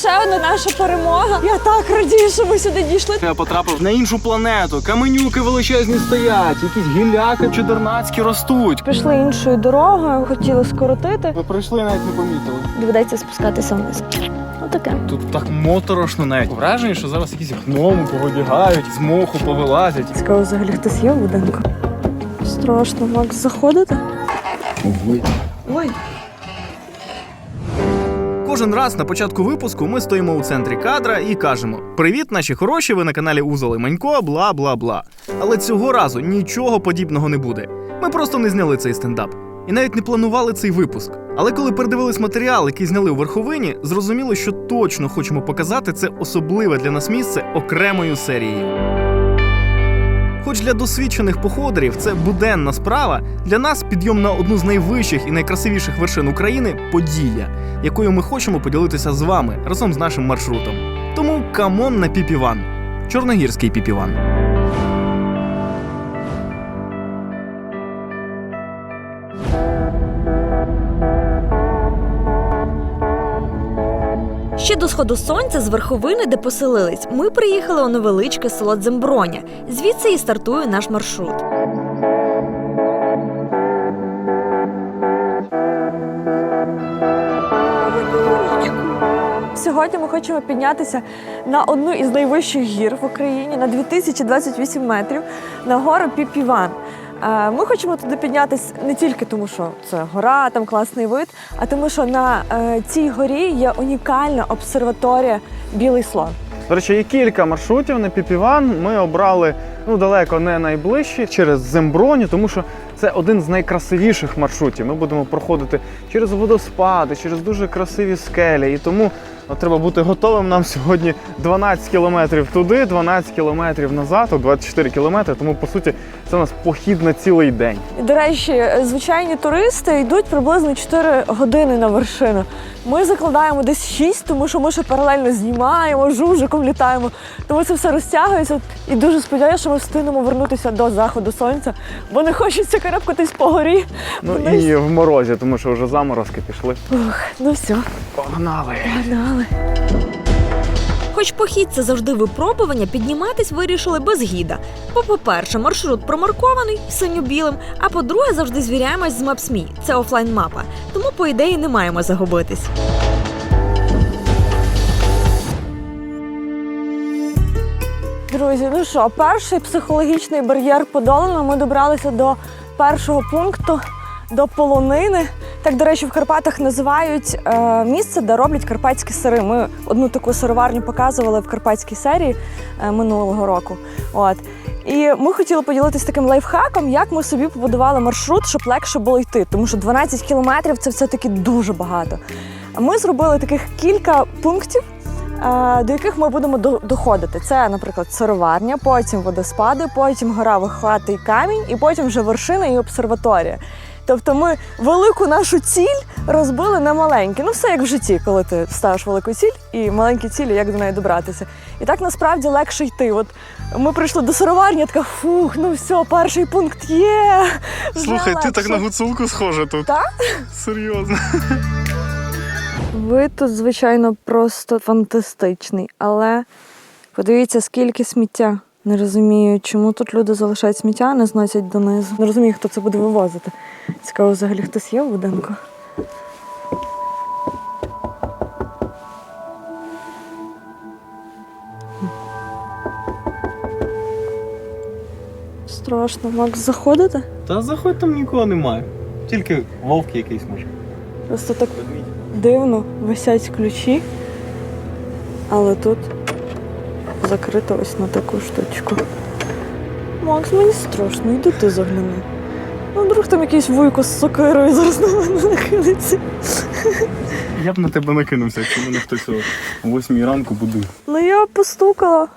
Ще одна наша перемога. Я так радію, що ми сюди дійшли. Я потрапив на іншу планету. Каменюки величезні стоять, якісь гілляки чудернацькі ростуть. Пішли іншою дорогою, хотіли скоротити. Ви прийшли навіть не помітили. Доведеться спускатися вниз. Отаке. Тут так моторошно навіть. Враження, що зараз якісь гноми повибігають, з моху повилазять. Цікаво, взагалі хтось є в будинку. Страшно, Макс, заходити? Ой. Ой. Кожен раз на початку випуску ми стоїмо у центрі кадра і кажемо: Привіт, наші хороші! Ви на каналі Узоли Манько, бла бла бла. Але цього разу нічого подібного не буде. Ми просто не зняли цей стендап. І навіть не планували цей випуск. Але коли передивились матеріал, який зняли у верховині, зрозуміли, що точно хочемо показати це особливе для нас місце окремою серією. Хоч для досвідчених походерів це буденна справа, для нас підйом на одну з найвищих і найкрасивіших вершин України подія, якою ми хочемо поділитися з вами разом з нашим маршрутом. Тому камон на піпіван. Чорногірський піпіван. Ще до сходу сонця з верховини, де поселились, ми приїхали у невеличке село Дземброня. Звідси і стартує наш маршрут. Сьогодні ми хочемо піднятися на одну із найвищих гір в Україні на 2028 метрів на гору Піпіван. Ми хочемо туди піднятися не тільки тому, що це гора, там класний вид, а тому, що на е, цій горі є унікальна обсерваторія Білий слон. До речі, є кілька маршрутів на Піпіван. Ми обрали ну далеко не найближчі через Земброню, тому що це один з найкрасивіших маршрутів. Ми будемо проходити через водоспади, через дуже красиві скелі. І тому от, треба бути готовим нам сьогодні 12 кілометрів туди, 12 кілометрів назад, о, 24 кілометри. Тому по суті це у нас похід на цілий день. До речі, звичайні туристи йдуть приблизно 4 години на вершину. Ми закладаємо десь 6, тому що ми ще паралельно знімаємо, жужиком літаємо. Тому це все розтягується. І дуже сподіваюся, що ми встигнемо вернутися до заходу сонця, бо не хочеться карабкатись по горі. Ну вниз. і в морозі, тому що вже заморозки пішли. Ух, ну все, Погнали! погнали. Хоч похід це завжди випробування, підніматись вирішили без гіда. Бо, по-перше, маршрут промаркований синьо-білим, а по-друге, завжди звіряємось з Maps.me. Це офлайн мапа. Тому, по ідеї, не маємо загубитись. Друзі, ну що, перший психологічний бар'єр подолано. Ми добралися до першого пункту, до полонини. Так, до речі, в Карпатах називають е, місце, де роблять карпатські сири. Ми одну таку сироварню показували в карпатській серії е, минулого року. От. І ми хотіли поділитися таким лайфхаком, як ми собі побудували маршрут, щоб легше було йти. Тому що 12 кілометрів це все-таки дуже багато. Ми зробили таких кілька пунктів, до яких ми будемо до- доходити. Це, наприклад, сироварня, потім водоспади, потім гора Вихватий камінь, і потім вже вершина і обсерваторія. Тобто ми велику нашу ціль розбили на маленькі. Ну, все як в житті, коли ти ставиш велику ціль і маленькі цілі, як до неї добратися. І так насправді легше йти. От ми прийшли до сироварні, така фух, ну все, перший пункт є. Слухай, ти так на гуцулку схожа тут. Так? Серйозно. Ви тут, звичайно, просто фантастичний, але подивіться, скільки сміття. Не розумію, чому тут люди залишають сміття, а не зносять донизу. Не розумію, хто це буде вивозити. Цікаво, взагалі хтось є в будинку. Страшно, Макс, заходите? Та заходь там нікого немає. Тільки вовк якийсь може. Просто так дивно висять ключі, але тут закрито ось на таку штучку. Макс, мені страшно, йди ти загляни. Ну, вдруг там якийсь вуйко з сокирою зараз на мене нахилиться. Я б на тебе накинувся, якщо мене хтось о 8 ранку будив. Ну я постукала.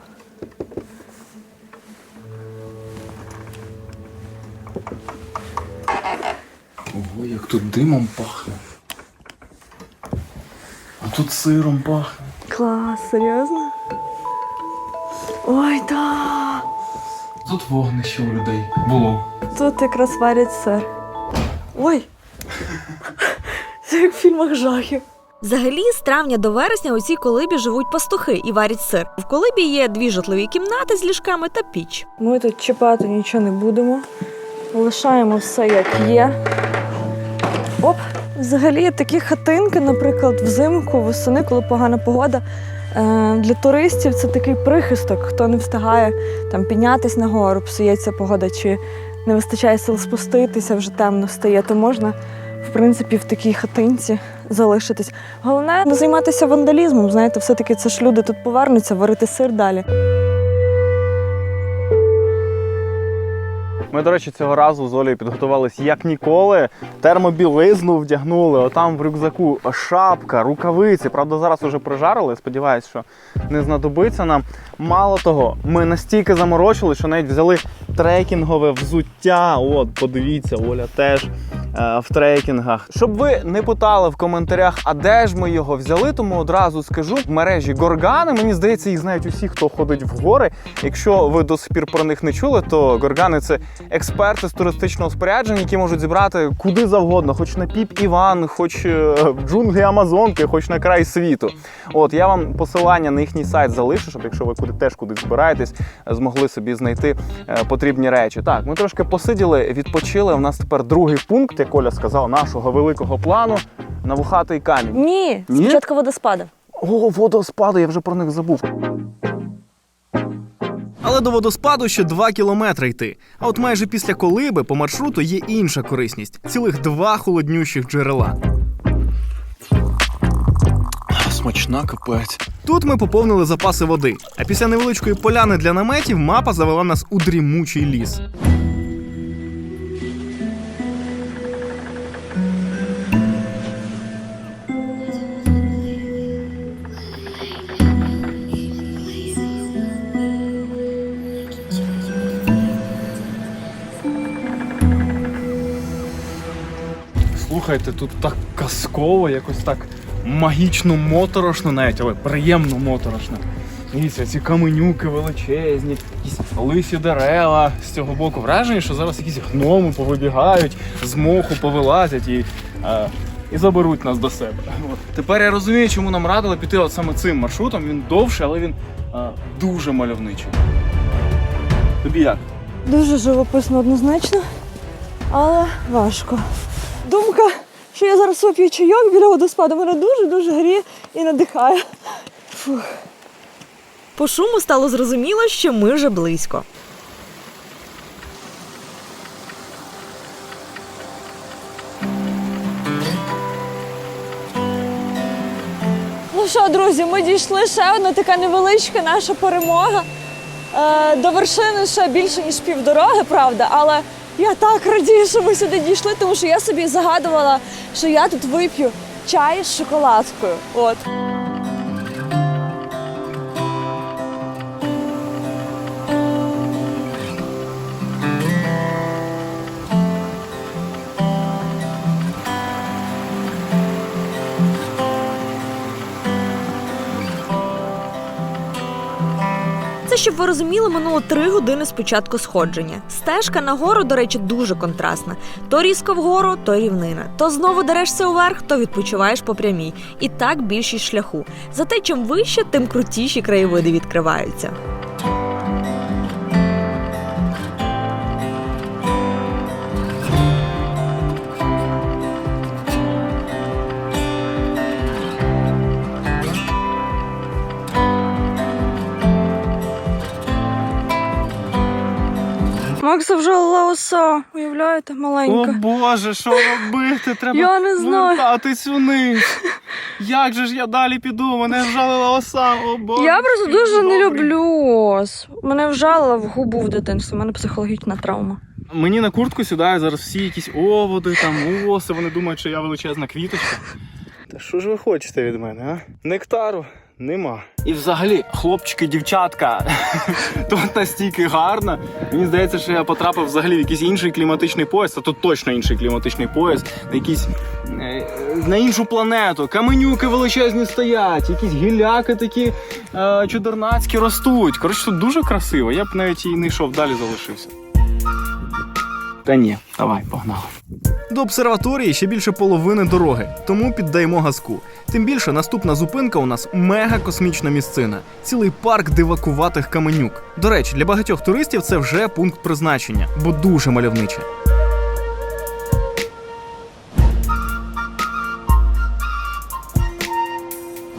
Ого, як тут димом пахне. А тут сиром пахне. Клас, серйозно? Ой, да. Тут вогнище у людей було. Тут якраз варять сир. Ой! Це як в фільмах жахів. Взагалі, з травня до вересня у цій колибі живуть пастухи і варять сир. В колибі є дві житлові кімнати з ліжками та піч. Ми тут чіпати нічого не будемо. Лишаємо все як є. Оп, взагалі такі хатинки, наприклад, взимку, восени, коли погана погода. е, Для туристів це такий прихисток, хто не встигає там піднятись на гору, псується погода, чи не вистачає сил спуститися, вже темно стає, то можна, в принципі, в такій хатинці залишитись. Головне не займатися вандалізмом. Знаєте, все-таки це ж люди тут повернуться, варити сир далі. Ми, до речі, цього разу з Олею підготувалися як ніколи. Термобілизну вдягнули, отам в рюкзаку шапка, рукавиці. Правда, зараз уже прижарили. Сподіваюсь, що не знадобиться нам. Мало того, ми настільки заморочили, що навіть взяли трекінгове взуття. От, подивіться, Оля теж в трекінгах. Щоб ви не питали в коментарях, а де ж ми його взяли, тому одразу скажу в мережі Горгани. Мені здається, їх знають усі, хто ходить в гори. Якщо ви до сих пір про них не чули, то Горгани це експерти з туристичного спорядження, які можуть зібрати куди завгодно, хоч на піп Іван, хоч е, в джунглі Амазонки, хоч на край світу. От я вам посилання на їхній сайт залишу, щоб якщо ви куди теж кудись збираєтесь, е, змогли собі знайти е, потрібні речі. Так, ми трошки посиділи, відпочили. У нас тепер другий пункт, як Оля сказала, нашого великого плану навухатий камінь. Ні, Ні? спочатку водоспади. О, водоспади, я вже про них забув. Але до водоспаду ще 2 кілометри йти. А от майже після колиби по маршруту є інша корисність цілих два холоднющих джерела. Смачна капець. Тут ми поповнили запаси води, а після невеличкої поляни для наметів мапа завела нас у дрімучий ліс. Слухайте, тут так казково, якось так магічно моторошно навіть, але приємно моторошно. Дивіться, ці каменюки величезні, якісь лисі дерева з цього боку. Враження, що зараз якісь гноми повибігають, з моху повилазять і, е, і заберуть нас до себе. От. Тепер я розумію, чому нам радили піти от саме цим маршрутом. Він довший, але він е, дуже мальовничий. Тобі як? Дуже живописно однозначно, але важко. Думка, що я зараз вип'ю чайок біля водоспаду, мене дуже-дуже гріє і надихає. Фух. По шуму стало зрозуміло, що ми вже близько. Ну що, друзі, ми дійшли ще одна така невеличка наша перемога. Е, до вершини ще більше, ніж півдороги, правда, але я так радію, що ми сюди дійшли, тому що я собі загадувала, що я тут вип'ю чай з шоколадкою. От. Щоб ви розуміли, минуло три години з початку сходження. Стежка на гору, до речі, дуже контрастна. То різко вгору, то рівнина. То знову дерешся уверх, то відпочиваєш по прямій. І так більшість шляху. Зате чим вище, тим крутіші краєвиди відкриваються. Макса вже оса, уявляєте, маленька. О Боже, що робити? Треба Я не знаю. вертатись униз. Як же ж я далі піду? Мене вжалила оса. О Боже. Я просто дуже не люблю ос. Мене вжалила в губу в дитинстві, у мене психологічна травма. Мені на куртку сідають зараз всі якісь оводи, там оси. Вони думають, що я величезна квіточка. Та що ж ви хочете від мене, а? Нектару нема. І взагалі, хлопчики, дівчатка, тут настільки гарно. Мені здається, що я потрапив взагалі в якийсь інший кліматичний пояс, а тут точно інший кліматичний пояс, на якийсь е, на іншу планету. Каменюки величезні стоять, якісь гіляки такі е, чудернацькі ростуть. Коротше, тут дуже красиво. Я б навіть і не йшов далі, залишився. Та ні, давай, погнали. До обсерваторії ще більше половини дороги, тому піддаємо газку. Тим більше наступна зупинка у нас мега космічна місцина, цілий парк дивакуватих каменюк. До речі, для багатьох туристів це вже пункт призначення, бо дуже мальовниче.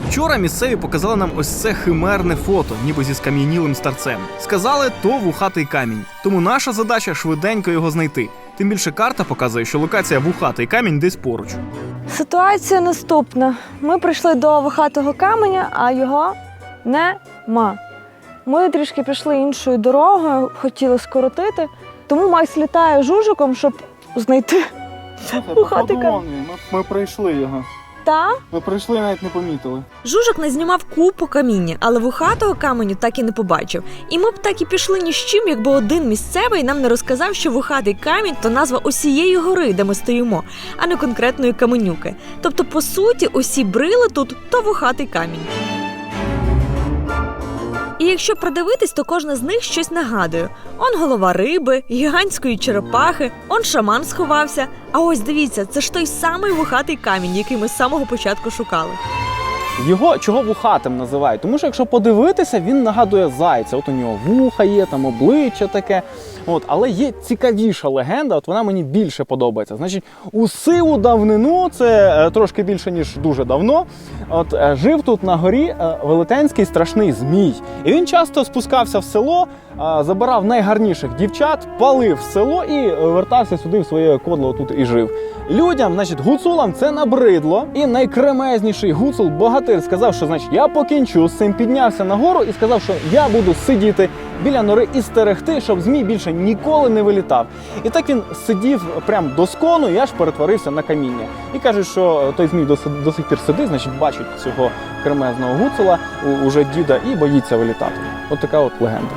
Вчора місцеві показали нам ось це химерне фото, ніби зі скам'янілим старцем. Сказали, то вухатий камінь. Тому наша задача швиденько його знайти. Тим більше карта показує, що локація вухатий камінь десь поруч. Ситуація наступна. Ми прийшли до вухатого каменя, а його нема. Ми трішки пішли іншою дорогою, хотіли скоротити, тому Макс літає жужиком, щоб знайти Вухатий камінь. Ми, ми пройшли його. Та. Ми прийшли і навіть не помітили. Жужик не знімав купу каміння, але вухатого каменю так і не побачив. І ми б так і пішли ні з чим, якби один місцевий нам не розказав, що вухатий камінь то назва усієї гори, де ми стоїмо, а не конкретної каменюки. Тобто, по суті, усі брили тут то вухатий камінь. І якщо придивитись, то кожна з них щось нагадує: он голова риби, гігантської черепахи, он шаман сховався. А ось дивіться, це ж той самий вухатий камінь, який ми з самого початку шукали. Його чого вухатим називають? Тому що якщо подивитися, він нагадує зайця. От у нього вуха є, там обличчя таке. От, але є цікавіша легенда, от вона мені більше подобається. Значить, у сиву давнину, це е, трошки більше ніж дуже давно. От е, жив тут на горі е, велетенський страшний змій. І він часто спускався в село, забирав найгарніших дівчат, палив село і вертався сюди в своє кодло тут і жив. Людям, значить, гуцулам це набридло, і найкремезніший гуцул богатир сказав, що значить я покінчу з цим, піднявся нагору і сказав, що я буду сидіти біля нори і стерегти, щоб змій більше ніколи не вилітав. І так він сидів прям до скону і аж перетворився на каміння. І кажуть, що той змій до, до сих пір сидить, значить, бачить цього кремезного гуцула, уже діда, і боїться вилітати. От така от легенда.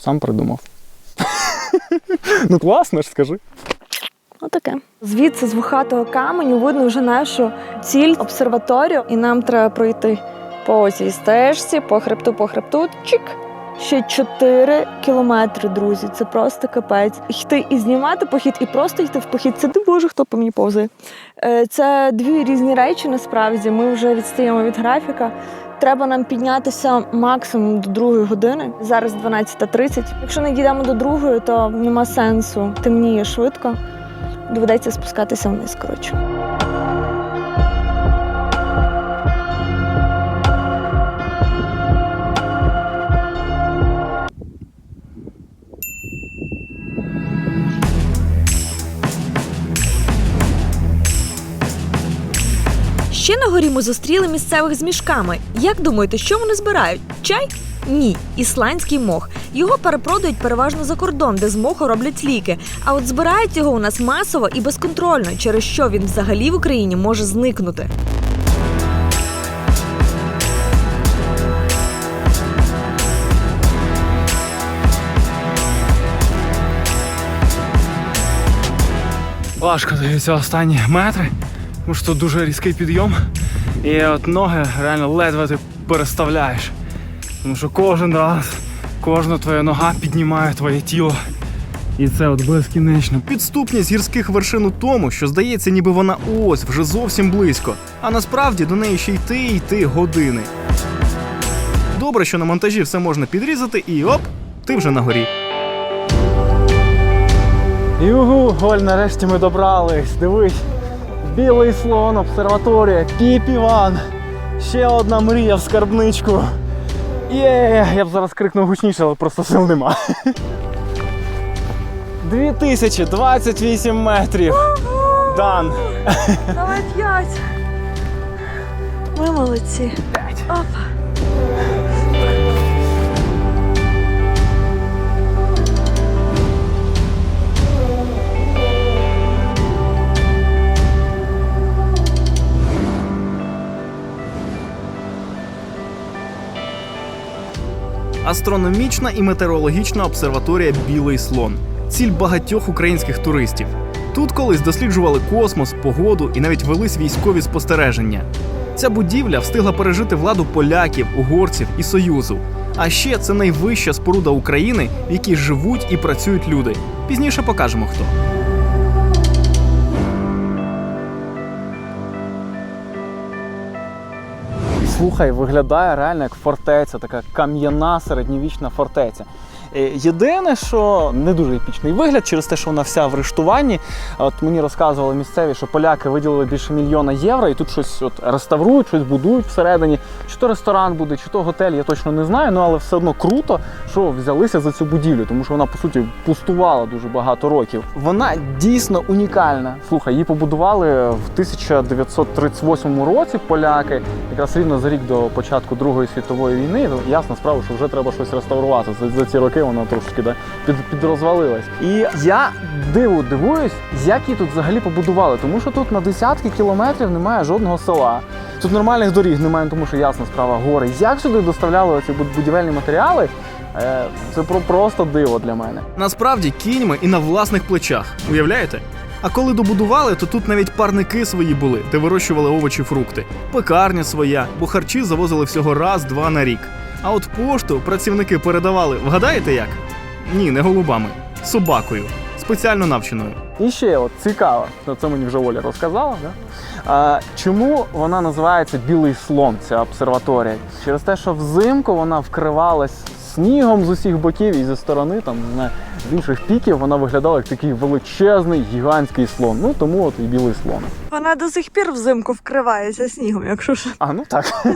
Сам придумав. Ну класно ж, скажи. Отаке. Звідси з вухатого каменю видно вже нашу ціль обсерваторію, і нам треба пройти по цій стежці, по хребту, по хребту. Чик. Ще 4 кілометри, друзі. Це просто капець. Йти і знімати похід, і просто йти в похід. Це не боже, хто по мені повзає. Е, Це дві різні речі. Насправді ми вже відстаємо від графіка. Треба нам піднятися максимум до другої години. Зараз 12.30. Якщо не дійдемо до другої, то нема сенсу. Темніє швидко доведеться спускатися вниз. Коротше. Зустріли місцевих з мішками. Як думаєте, що вони збирають? Чай? Ні, ісландський мох. Його перепродають переважно за кордон, де з моху роблять ліки. А от збирають його у нас масово і безконтрольно, через що він взагалі в Україні може зникнути. Важко даються останні метри, тому що тут дуже різкий підйом. І от ноги реально ледве ти переставляєш. Тому що кожен раз, кожна твоя нога піднімає твоє тіло. І це от безкінечно. Підступність гірських вершин у тому, що здається, ніби вона ось вже зовсім близько, а насправді до неї ще йти і йти години. Добре, що на монтажі все можна підрізати, і оп, ти вже на горі. Югу, Голь, нарешті ми добрались. Дивись. Білий слон, обсерваторія, Піп-Іван. Ще одна мрія в скарбничку. Є, я б зараз крикнув гучніше, але просто сил нема. 2028 метрів. Дан. Давай п'ять. Ми молодці. Оп. Астрономічна і метеорологічна обсерваторія Білий слон. Ціль багатьох українських туристів. Тут колись досліджували космос, погоду і навіть велись військові спостереження. Ця будівля встигла пережити владу поляків, угорців і союзу. А ще це найвища споруда України, в якій живуть і працюють люди. Пізніше покажемо хто. Слухай, виглядає реально як фортеця, така кам'яна середньовічна фортеця. Е, Єдине, що не дуже епічний вигляд через те, що вона вся в рештуванні. От мені розказували місцеві, що поляки виділили більше мільйона євро, і тут щось от реставрують, щось будують всередині. Чи то ресторан буде, чи то готель, я точно не знаю. Ну але все одно круто, що взялися за цю будівлю, тому що вона по суті пустувала дуже багато років. Вона дійсно унікальна. Слухай, її побудували в 1938 році. Поляки, якраз рівно за рік до початку Другої світової війни. Ну, ясна справа, що вже треба щось реставрувати. За, за ці роки вона трошки да, під, підрозвалилась. І я диву дивуюсь, як її тут взагалі побудували, тому що тут на десятки кілометрів немає жодного села. Тут нормальних доріг немає, тому що ясна справа гори. Як сюди доставляли ці будівельні матеріали? Е, Це про просто диво для мене. Насправді кіньми і на власних плечах. Уявляєте? А коли добудували, то тут навіть парники свої були, де вирощували овочі, фрукти, пекарня своя, бо харчі завозили всього раз-два на рік. А от пошту працівники передавали, вгадаєте як? Ні, не голубами, собакою, спеціально навченою. І ще от цікаво, це мені вже Оля розказала. Да? А, чому вона називається Білий слон, ця обсерваторія? Через те, що взимку вона вкривалась снігом з усіх боків і зі сторони, там, не з інших піків вона виглядала як такий величезний гігантський слон. Ну тому от і білий слон. Вона до сих пір взимку вкривається снігом, якщо що. А ну так.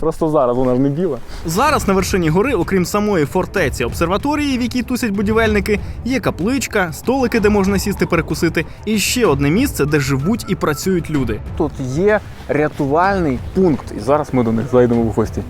Просто зараз вона ж не біла. Зараз на вершині гори, окрім самої фортеці обсерваторії, в якій тусять будівельники, є капличка, столики, де можна сісти перекусити, і ще одне місце, де живуть і працюють люди. Тут є рятувальний пункт, і зараз ми до них зайдемо в гості.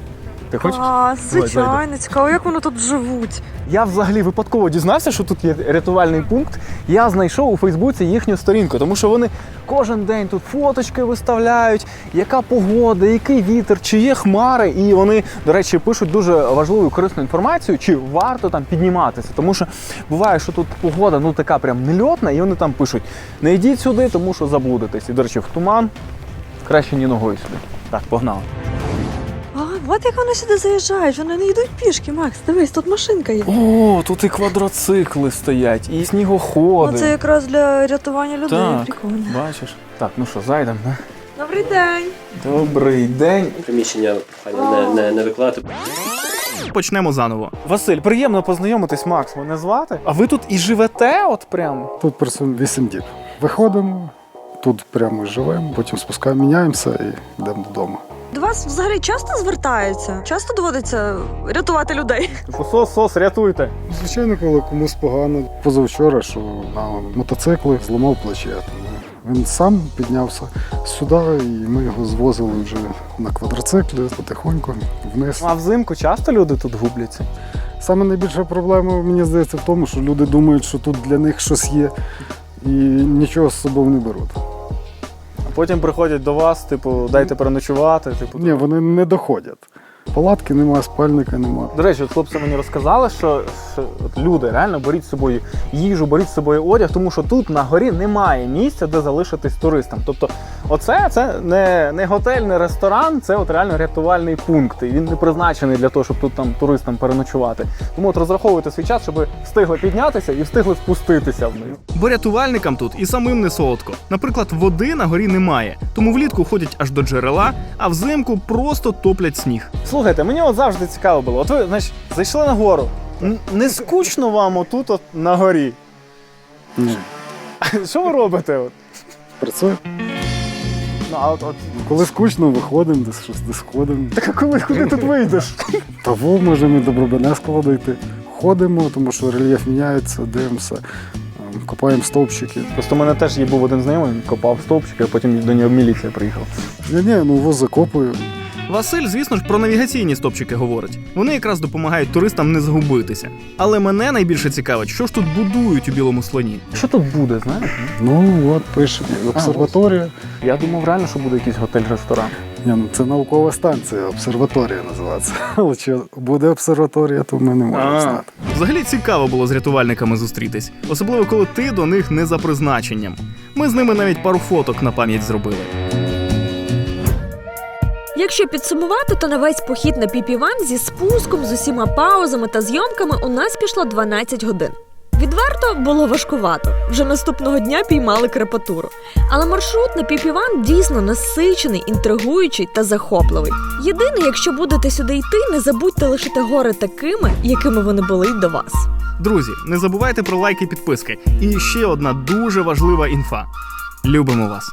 Ти хочеш? А, звичайно, цікаво, як вони тут живуть. Я взагалі випадково дізнався, що тут є рятувальний пункт. Я знайшов у Фейсбуці їхню сторінку, тому що вони кожен день тут фоточки виставляють, яка погода, який вітер, чи є хмари. І вони, до речі, пишуть дуже важливу корисну інформацію, чи варто там підніматися. Тому що буває, що тут погода ну така прям нельотна, і вони там пишуть: не йдіть сюди, тому що заблудитесь. І, до речі, в туман краще ні ногою сюди. Так, погнали. От як вони сюди заїжджають, вони не йдуть пішки, Макс. Дивись, тут машинка є. О, тут і квадроцикли стоять, і снігоходи. Оце якраз для рятування людей. Так. Прикольно. Бачиш? Так, ну що, зайдемо, да? Добрий день. Добрий день. приміщення не, не, не викладати. Почнемо заново. Василь, приємно познайомитись, Макс. Мене звати. А ви тут і живете, от прям? Тут працюємо 8 діб. Виходимо, тут прямо живемо, потім спускаємо, міняємося і йдемо додому. До вас взагалі часто звертаються? Часто доводиться рятувати людей? Типу, сос, сос, рятуйте. Звичайно, коли комусь погано. Позавчора, що на мотоциклі зламав плече. Тому він сам піднявся сюди, і ми його звозили вже на квадроциклі потихоньку вниз. А взимку часто люди тут губляться. Саме найбільша проблема, мені здається, в тому, що люди думають, що тут для них щось є, і нічого з собою не беруть. Потім приходять до вас, типу, дайте переночувати. Типу, Ні, вони не доходять. Палатки немає, спальника немає. До речі, от хлопці мені розказали, що, що от люди реально беріть з собою їжу, беріть з собою одяг, тому що тут на горі немає місця, де залишитись туристам. Тобто, оце це не, не готель, не ресторан, це от реально рятувальний пункт. І він не призначений для того, щоб тут там туристам переночувати. Тому от розраховуйте свій час, щоб встигли піднятися і встигли спуститися вниз. Бо рятувальникам тут і самим не солодко. Наприклад, води на горі немає, тому влітку ходять аж до джерела, а взимку просто топлять сніг. Слухайте, мені от завжди цікаво було. От ви, значить, зайшли на гору. Н- Не скучно вам отут от на горі. Ні. Що ви робите? От? Працює. Ну, а от, от Коли скучно, виходимо, десь щось десь ходимо. Так а коли куди тут вийдеш? Того можемо і до Бробенецького дойти. Ходимо, тому що рельєф міняється, дивимося, ем, копаємо стовпчики. Просто у мене теж є був один знайомий, він копав стовпчики, а потім до нього міліція приїхала. Ні, ні, ну воз закопую. Василь, звісно ж, про навігаційні стопчики говорить. Вони якраз допомагають туристам не загубитися. Але мене найбільше цікавить, що ж тут будують у білому слоні. Що тут буде, знаєш? Ну от пише обсерваторія. Я думав реально, що буде якийсь готель-ресторан. Ні, ну це наукова станція, обсерваторія називається. Але чи буде обсерваторія, то ми не можемо знати. Взагалі цікаво було з рятувальниками зустрітись, особливо коли ти до них не за призначенням. Ми з ними навіть пару фоток на пам'ять зробили. Якщо підсумувати, то на весь похід на Піпіван зі спуском, з усіма паузами та зйомками у нас пішло 12 годин. Відверто було важкувато. Вже наступного дня піймали крепатуру. Але маршрут на Піпіван дійсно насичений, інтригуючий та захопливий. Єдине, якщо будете сюди йти, не забудьте лишити гори такими, якими вони були й до вас. Друзі, не забувайте про лайки підписки. І ще одна дуже важлива інфа: любимо вас!